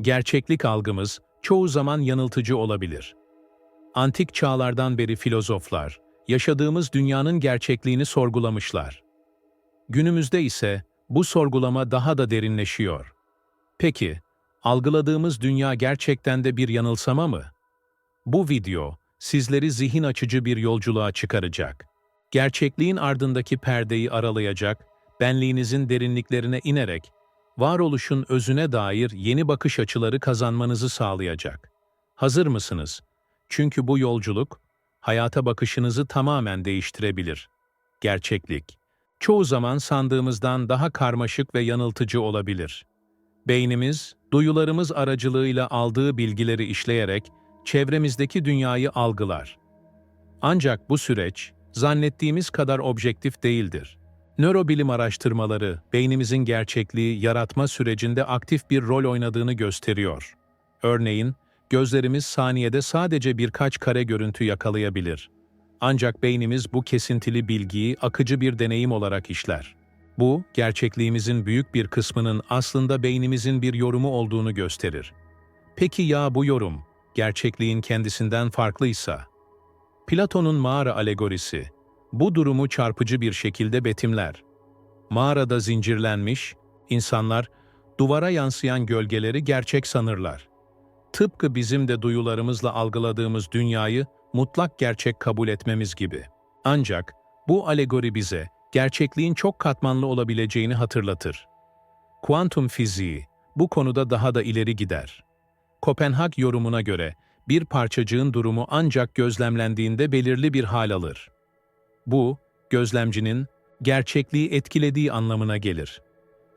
gerçeklik algımız çoğu zaman yanıltıcı olabilir. Antik çağlardan beri filozoflar, yaşadığımız dünyanın gerçekliğini sorgulamışlar. Günümüzde ise bu sorgulama daha da derinleşiyor. Peki, algıladığımız dünya gerçekten de bir yanılsama mı? Bu video, sizleri zihin açıcı bir yolculuğa çıkaracak. Gerçekliğin ardındaki perdeyi aralayacak, benliğinizin derinliklerine inerek, varoluşun özüne dair yeni bakış açıları kazanmanızı sağlayacak. Hazır mısınız? Çünkü bu yolculuk, hayata bakışınızı tamamen değiştirebilir. Gerçeklik, çoğu zaman sandığımızdan daha karmaşık ve yanıltıcı olabilir. Beynimiz, duyularımız aracılığıyla aldığı bilgileri işleyerek çevremizdeki dünyayı algılar. Ancak bu süreç, zannettiğimiz kadar objektif değildir. Nörobilim araştırmaları, beynimizin gerçekliği yaratma sürecinde aktif bir rol oynadığını gösteriyor. Örneğin, gözlerimiz saniyede sadece birkaç kare görüntü yakalayabilir. Ancak beynimiz bu kesintili bilgiyi akıcı bir deneyim olarak işler. Bu, gerçekliğimizin büyük bir kısmının aslında beynimizin bir yorumu olduğunu gösterir. Peki ya bu yorum, gerçekliğin kendisinden farklıysa? Platon'un mağara alegorisi, bu durumu çarpıcı bir şekilde betimler. Mağarada zincirlenmiş, insanlar duvara yansıyan gölgeleri gerçek sanırlar. Tıpkı bizim de duyularımızla algıladığımız dünyayı mutlak gerçek kabul etmemiz gibi. Ancak bu alegori bize gerçekliğin çok katmanlı olabileceğini hatırlatır. Kuantum fiziği bu konuda daha da ileri gider. Kopenhag yorumuna göre bir parçacığın durumu ancak gözlemlendiğinde belirli bir hal alır. Bu, gözlemcinin gerçekliği etkilediği anlamına gelir.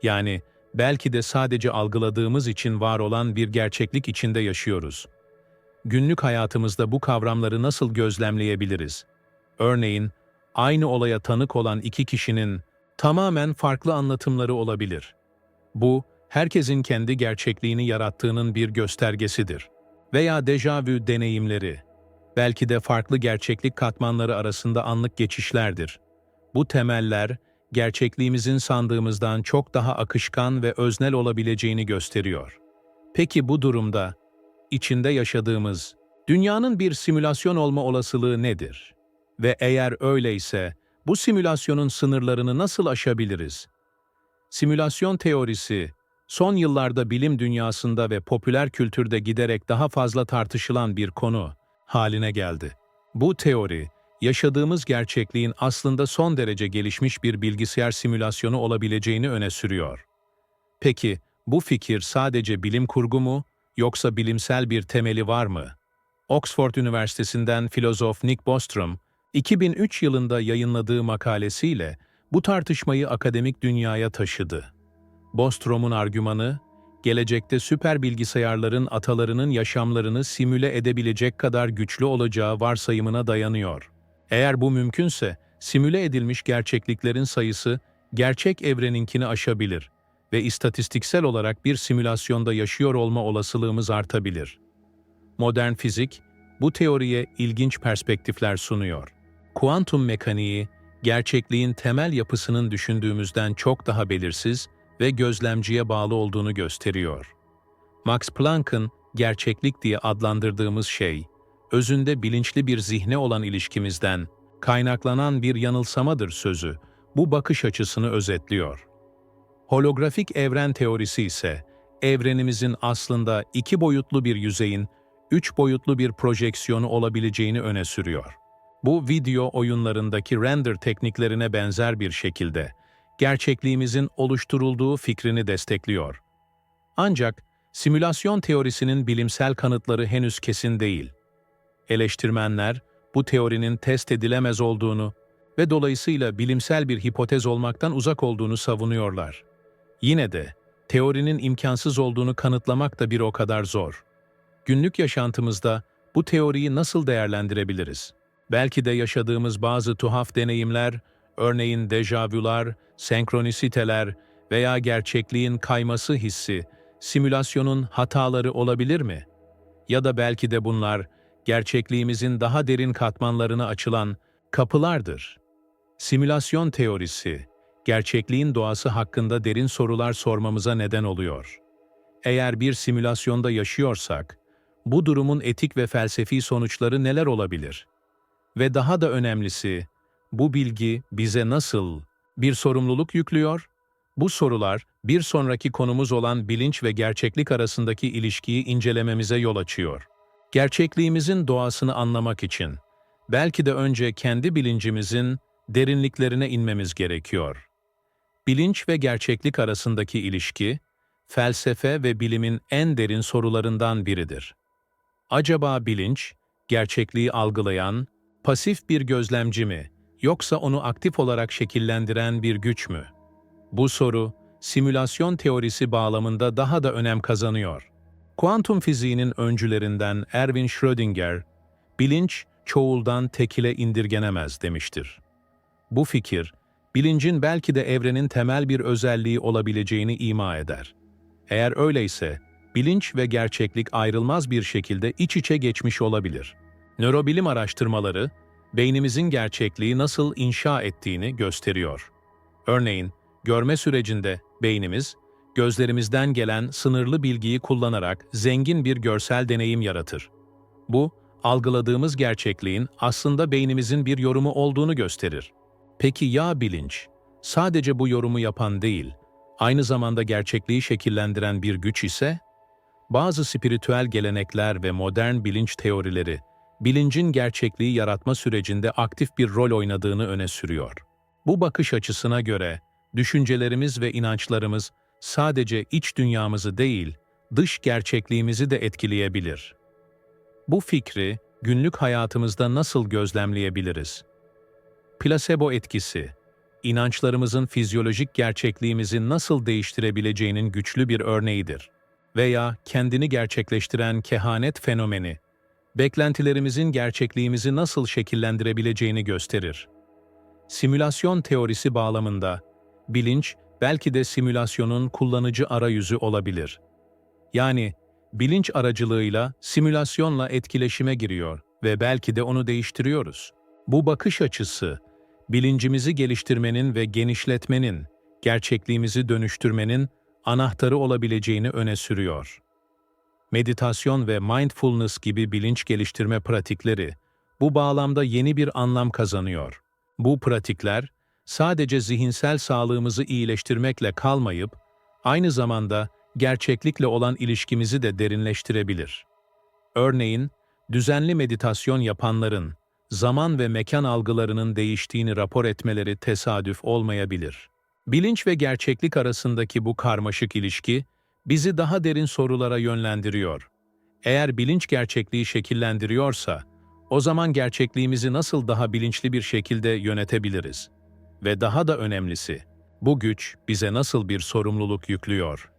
Yani belki de sadece algıladığımız için var olan bir gerçeklik içinde yaşıyoruz. Günlük hayatımızda bu kavramları nasıl gözlemleyebiliriz? Örneğin, aynı olaya tanık olan iki kişinin tamamen farklı anlatımları olabilir. Bu, herkesin kendi gerçekliğini yarattığının bir göstergesidir. Veya dejavü deneyimleri, belki de farklı gerçeklik katmanları arasında anlık geçişlerdir. Bu temeller, gerçekliğimizin sandığımızdan çok daha akışkan ve öznel olabileceğini gösteriyor. Peki bu durumda, içinde yaşadığımız, dünyanın bir simülasyon olma olasılığı nedir? Ve eğer öyleyse, bu simülasyonun sınırlarını nasıl aşabiliriz? Simülasyon teorisi, son yıllarda bilim dünyasında ve popüler kültürde giderek daha fazla tartışılan bir konu haline geldi. Bu teori, yaşadığımız gerçekliğin aslında son derece gelişmiş bir bilgisayar simülasyonu olabileceğini öne sürüyor. Peki, bu fikir sadece bilim kurgu mu, yoksa bilimsel bir temeli var mı? Oxford Üniversitesi'nden filozof Nick Bostrom, 2003 yılında yayınladığı makalesiyle bu tartışmayı akademik dünyaya taşıdı. Bostrom'un argümanı, gelecekte süper bilgisayarların atalarının yaşamlarını simüle edebilecek kadar güçlü olacağı varsayımına dayanıyor. Eğer bu mümkünse, simüle edilmiş gerçekliklerin sayısı gerçek evreninkini aşabilir ve istatistiksel olarak bir simülasyonda yaşıyor olma olasılığımız artabilir. Modern fizik, bu teoriye ilginç perspektifler sunuyor. Kuantum mekaniği, gerçekliğin temel yapısının düşündüğümüzden çok daha belirsiz ve gözlemciye bağlı olduğunu gösteriyor. Max Planck'ın gerçeklik diye adlandırdığımız şey, özünde bilinçli bir zihne olan ilişkimizden kaynaklanan bir yanılsamadır sözü, bu bakış açısını özetliyor. Holografik evren teorisi ise, evrenimizin aslında iki boyutlu bir yüzeyin, üç boyutlu bir projeksiyonu olabileceğini öne sürüyor. Bu video oyunlarındaki render tekniklerine benzer bir şekilde, gerçekliğimizin oluşturulduğu fikrini destekliyor. Ancak simülasyon teorisinin bilimsel kanıtları henüz kesin değil. Eleştirmenler bu teorinin test edilemez olduğunu ve dolayısıyla bilimsel bir hipotez olmaktan uzak olduğunu savunuyorlar. Yine de teorinin imkansız olduğunu kanıtlamak da bir o kadar zor. Günlük yaşantımızda bu teoriyi nasıl değerlendirebiliriz? Belki de yaşadığımız bazı tuhaf deneyimler, örneğin dejavüler, senkronisiteler veya gerçekliğin kayması hissi, simülasyonun hataları olabilir mi? Ya da belki de bunlar, gerçekliğimizin daha derin katmanlarına açılan kapılardır. Simülasyon teorisi, gerçekliğin doğası hakkında derin sorular sormamıza neden oluyor. eğer bir simülasyonda yaşıyorsak, bu durumun etik ve felsefi sonuçları neler olabilir? Ve daha da önemlisi, bu bilgi bize nasıl bir sorumluluk yüklüyor? Bu sorular, bir sonraki konumuz olan bilinç ve gerçeklik arasındaki ilişkiyi incelememize yol açıyor. Gerçekliğimizin doğasını anlamak için, belki de önce kendi bilincimizin derinliklerine inmemiz gerekiyor. Bilinç ve gerçeklik arasındaki ilişki, felsefe ve bilimin en derin sorularından biridir. Acaba bilinç, gerçekliği algılayan, pasif bir gözlemci mi, yoksa onu aktif olarak şekillendiren bir güç mü? Bu soru, simülasyon teorisi bağlamında daha da önem kazanıyor. Kuantum fiziğinin öncülerinden Erwin Schrödinger, bilinç çoğuldan tekile indirgenemez demiştir. Bu fikir, bilincin belki de evrenin temel bir özelliği olabileceğini ima eder. Eğer öyleyse, bilinç ve gerçeklik ayrılmaz bir şekilde iç içe geçmiş olabilir. Nörobilim araştırmaları, beynimizin gerçekliği nasıl inşa ettiğini gösteriyor. Örneğin, görme sürecinde beynimiz, gözlerimizden gelen sınırlı bilgiyi kullanarak zengin bir görsel deneyim yaratır. Bu, algıladığımız gerçekliğin aslında beynimizin bir yorumu olduğunu gösterir. Peki ya bilinç? Sadece bu yorumu yapan değil, aynı zamanda gerçekliği şekillendiren bir güç ise? Bazı spiritüel gelenekler ve modern bilinç teorileri, bilincin gerçekliği yaratma sürecinde aktif bir rol oynadığını öne sürüyor. Bu bakış açısına göre, düşüncelerimiz ve inançlarımız sadece iç dünyamızı değil, dış gerçekliğimizi de etkileyebilir. Bu fikri günlük hayatımızda nasıl gözlemleyebiliriz? Plasebo etkisi, inançlarımızın fizyolojik gerçekliğimizi nasıl değiştirebileceğinin güçlü bir örneğidir. Veya kendini gerçekleştiren kehanet fenomeni, beklentilerimizin gerçekliğimizi nasıl şekillendirebileceğini gösterir. Simülasyon teorisi bağlamında, bilinç belki de simülasyonun kullanıcı arayüzü olabilir. Yani, bilinç aracılığıyla simülasyonla etkileşime giriyor ve belki de onu değiştiriyoruz. Bu bakış açısı, bilincimizi geliştirmenin ve genişletmenin, gerçekliğimizi dönüştürmenin anahtarı olabileceğini öne sürüyor. Meditasyon ve mindfulness gibi bilinç geliştirme pratikleri bu bağlamda yeni bir anlam kazanıyor. Bu pratikler sadece zihinsel sağlığımızı iyileştirmekle kalmayıp aynı zamanda gerçeklikle olan ilişkimizi de derinleştirebilir. Örneğin, düzenli meditasyon yapanların zaman ve mekan algılarının değiştiğini rapor etmeleri tesadüf olmayabilir. Bilinç ve gerçeklik arasındaki bu karmaşık ilişki, bizi daha derin sorulara yönlendiriyor. Eğer bilinç gerçekliği şekillendiriyorsa, o zaman gerçekliğimizi nasıl daha bilinçli bir şekilde yönetebiliriz? Ve daha da önemlisi, bu güç bize nasıl bir sorumluluk yüklüyor?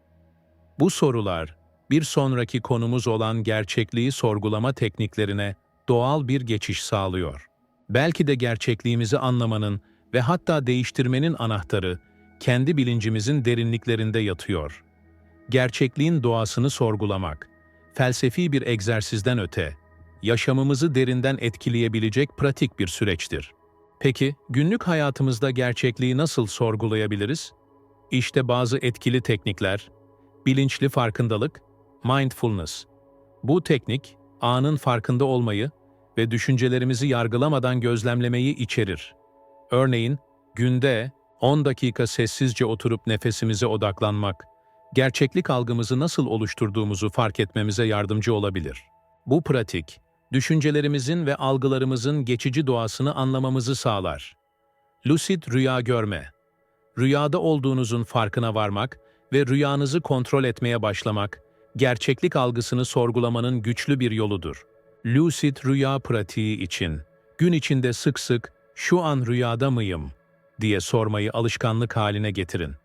Bu sorular, bir sonraki konumuz olan gerçekliği sorgulama tekniklerine doğal bir geçiş sağlıyor. Belki de gerçekliğimizi anlamanın ve hatta değiştirmenin anahtarı, kendi bilincimizin derinliklerinde yatıyor. Gerçekliğin doğasını sorgulamak, felsefi bir egzersizden öte, yaşamımızı derinden etkileyebilecek pratik bir süreçtir. Peki, günlük hayatımızda gerçekliği nasıl sorgulayabiliriz? İşte bazı etkili teknikler, bilinçli farkındalık, mindfulness. Bu teknik, anın farkında olmayı ve düşüncelerimizi yargılamadan gözlemlemeyi içerir. Örneğin, günde 10 dakika sessizce oturup nefesimize odaklanmak, gerçeklik algımızı nasıl oluşturduğumuzu fark etmemize yardımcı olabilir. Bu pratik, düşüncelerimizin ve algılarımızın geçici doğasını anlamamızı sağlar. Lucid rüya görme. Rüyada olduğunuzun farkına varmak ve rüyanızı kontrol etmeye başlamak, gerçeklik algısını sorgulamanın güçlü bir yoludur. Lucid rüya pratiği için, gün içinde sık sık şu an rüyada mıyım diye sormayı alışkanlık haline getirin.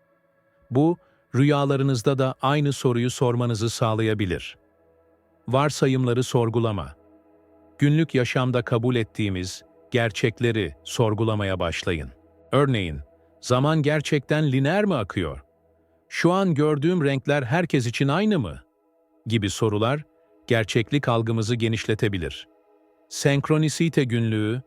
Bu, rüyalarınızda da aynı soruyu sormanızı sağlayabilir. Varsayımları sorgulama. Günlük yaşamda kabul ettiğimiz gerçekleri sorgulamaya başlayın. Örneğin, zaman gerçekten lineer mi akıyor? Şu an gördüğüm renkler herkes için aynı mı? gibi sorular gerçeklik algımızı genişletebilir. Senkronisite günlüğü,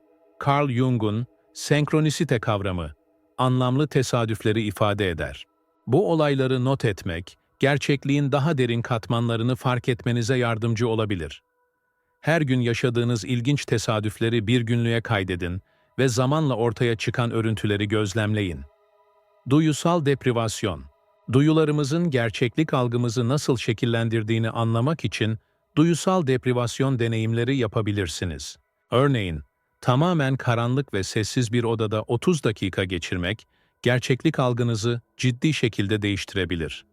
Carl Jung'un senkronisite kavramı, anlamlı tesadüfleri ifade eder. Bu olayları not etmek, gerçekliğin daha derin katmanlarını fark etmenize yardımcı olabilir. Her gün yaşadığınız ilginç tesadüfleri bir günlüğe kaydedin ve zamanla ortaya çıkan örüntüleri gözlemleyin. Duyusal deprivasyon Duyularımızın gerçeklik algımızı nasıl şekillendirdiğini anlamak için duyusal deprivasyon deneyimleri yapabilirsiniz. Örneğin, tamamen karanlık ve sessiz bir odada 30 dakika geçirmek, gerçeklik algınızı ciddi şekilde değiştirebilir.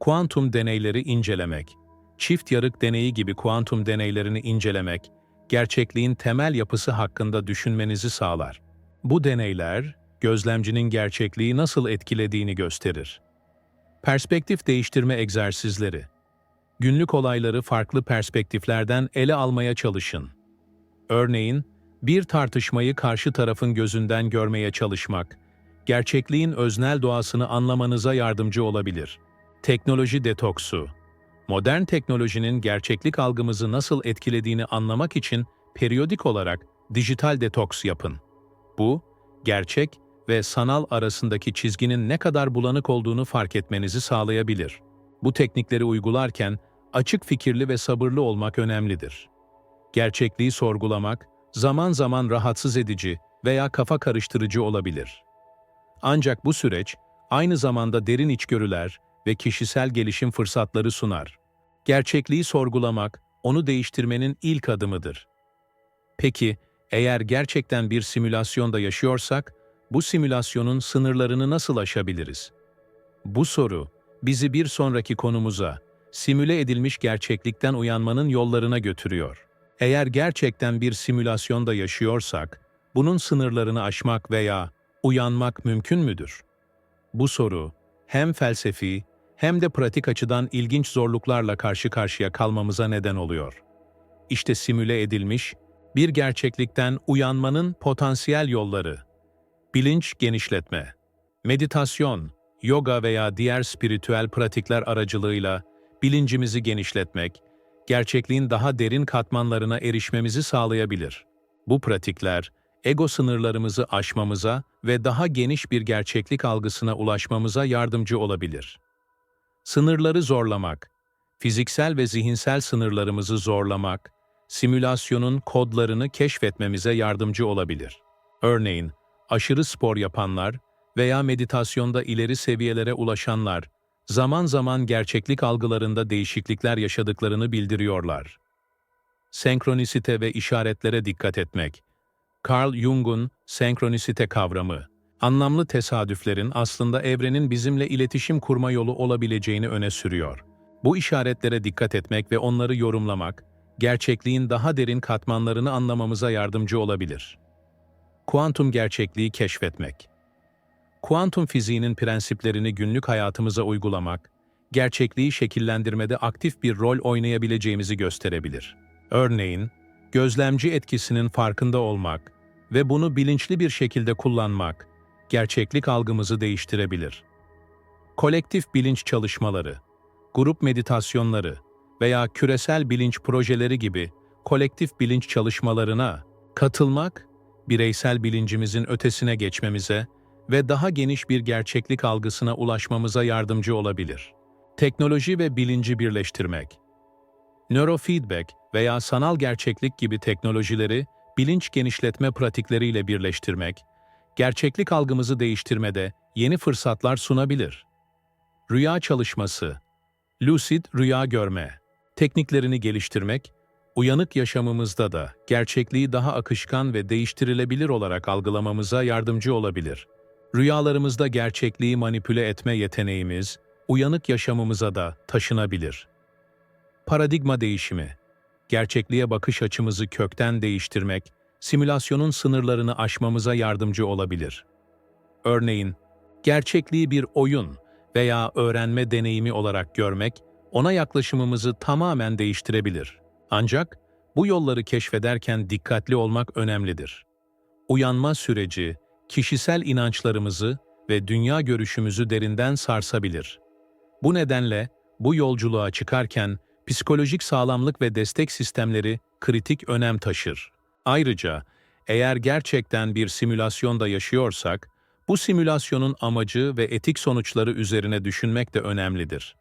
Kuantum deneyleri incelemek, çift yarık deneyi gibi kuantum deneylerini incelemek, gerçekliğin temel yapısı hakkında düşünmenizi sağlar. Bu deneyler, gözlemcinin gerçekliği nasıl etkilediğini gösterir. Perspektif değiştirme egzersizleri. Günlük olayları farklı perspektiflerden ele almaya çalışın. Örneğin, bir tartışmayı karşı tarafın gözünden görmeye çalışmak, gerçekliğin öznel doğasını anlamanıza yardımcı olabilir. Teknoloji detoksu. Modern teknolojinin gerçeklik algımızı nasıl etkilediğini anlamak için periyodik olarak dijital detoks yapın. Bu, gerçek ve sanal arasındaki çizginin ne kadar bulanık olduğunu fark etmenizi sağlayabilir. Bu teknikleri uygularken açık fikirli ve sabırlı olmak önemlidir. Gerçekliği sorgulamak zaman zaman rahatsız edici veya kafa karıştırıcı olabilir. Ancak bu süreç aynı zamanda derin içgörüler ve kişisel gelişim fırsatları sunar. Gerçekliği sorgulamak, onu değiştirmenin ilk adımıdır. Peki, eğer gerçekten bir simülasyonda yaşıyorsak, bu simülasyonun sınırlarını nasıl aşabiliriz? Bu soru, bizi bir sonraki konumuza, simüle edilmiş gerçeklikten uyanmanın yollarına götürüyor. Eğer gerçekten bir simülasyonda yaşıyorsak, bunun sınırlarını aşmak veya uyanmak mümkün müdür? Bu soru, hem felsefi hem de pratik açıdan ilginç zorluklarla karşı karşıya kalmamıza neden oluyor. İşte simüle edilmiş, bir gerçeklikten uyanmanın potansiyel yolları. Bilinç genişletme, meditasyon, yoga veya diğer spiritüel pratikler aracılığıyla bilincimizi genişletmek, gerçekliğin daha derin katmanlarına erişmemizi sağlayabilir. Bu pratikler, ego sınırlarımızı aşmamıza ve daha geniş bir gerçeklik algısına ulaşmamıza yardımcı olabilir. Sınırları zorlamak, fiziksel ve zihinsel sınırlarımızı zorlamak, simülasyonun kodlarını keşfetmemize yardımcı olabilir. Örneğin, aşırı spor yapanlar veya meditasyonda ileri seviyelere ulaşanlar, zaman zaman gerçeklik algılarında değişiklikler yaşadıklarını bildiriyorlar. Senkronisite ve işaretlere dikkat etmek. Carl Jung'un senkronisite kavramı, anlamlı tesadüflerin aslında evrenin bizimle iletişim kurma yolu olabileceğini öne sürüyor. Bu işaretlere dikkat etmek ve onları yorumlamak, gerçekliğin daha derin katmanlarını anlamamıza yardımcı olabilir. Kuantum gerçekliği keşfetmek. Kuantum fiziğinin prensiplerini günlük hayatımıza uygulamak, gerçekliği şekillendirmede aktif bir rol oynayabileceğimizi gösterebilir. Örneğin, gözlemci etkisinin farkında olmak ve bunu bilinçli bir şekilde kullanmak, gerçeklik algımızı değiştirebilir. Kolektif bilinç çalışmaları, grup meditasyonları veya küresel bilinç projeleri gibi kolektif bilinç çalışmalarına katılmak, bireysel bilincimizin ötesine geçmemize ve daha geniş bir gerçeklik algısına ulaşmamıza yardımcı olabilir. Teknoloji ve bilinci birleştirmek. Neurofeedback veya sanal gerçeklik gibi teknolojileri bilinç genişletme pratikleriyle birleştirmek, gerçeklik algımızı değiştirmede yeni fırsatlar sunabilir. Rüya çalışması, lucid rüya görme, tekniklerini geliştirmek, uyanık yaşamımızda da gerçekliği daha akışkan ve değiştirilebilir olarak algılamamıza yardımcı olabilir. Rüyalarımızda gerçekliği manipüle etme yeteneğimiz, uyanık yaşamımıza da taşınabilir. Paradigma değişimi, gerçekliğe bakış açımızı kökten değiştirmek, simülasyonun sınırlarını aşmamıza yardımcı olabilir. Örneğin, gerçekliği bir oyun veya öğrenme deneyimi olarak görmek, ona yaklaşımımızı tamamen değiştirebilir. Ancak bu yolları keşfederken dikkatli olmak önemlidir. Uyanma süreci, kişisel inançlarımızı ve dünya görüşümüzü derinden sarsabilir. Bu nedenle bu yolculuğa çıkarken psikolojik sağlamlık ve destek sistemleri kritik önem taşır. Ayrıca eğer gerçekten bir simülasyonda yaşıyorsak, bu simülasyonun amacı ve etik sonuçları üzerine düşünmek de önemlidir.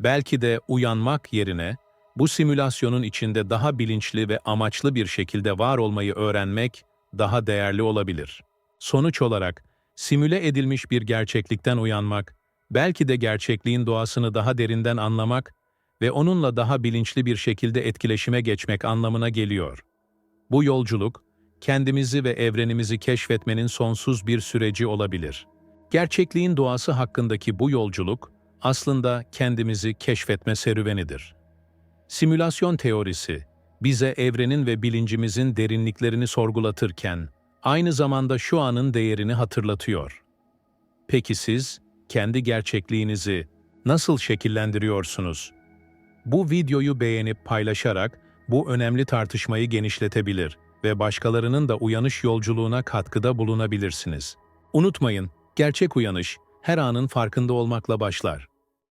Belki de uyanmak yerine bu simülasyonun içinde daha bilinçli ve amaçlı bir şekilde var olmayı öğrenmek daha değerli olabilir. Sonuç olarak simüle edilmiş bir gerçeklikten uyanmak, belki de gerçekliğin doğasını daha derinden anlamak ve onunla daha bilinçli bir şekilde etkileşime geçmek anlamına geliyor. Bu yolculuk, kendimizi ve evrenimizi keşfetmenin sonsuz bir süreci olabilir. Gerçekliğin doğası hakkındaki bu yolculuk, aslında kendimizi keşfetme serüvenidir. Simülasyon teorisi, bize evrenin ve bilincimizin derinliklerini sorgulatırken, aynı zamanda şu anın değerini hatırlatıyor. Peki siz, kendi gerçekliğinizi nasıl şekillendiriyorsunuz? Bu videoyu beğenip paylaşarak bu önemli tartışmayı genişletebilir ve başkalarının da uyanış yolculuğuna katkıda bulunabilirsiniz. Unutmayın, gerçek uyanış her anın farkında olmakla başlar.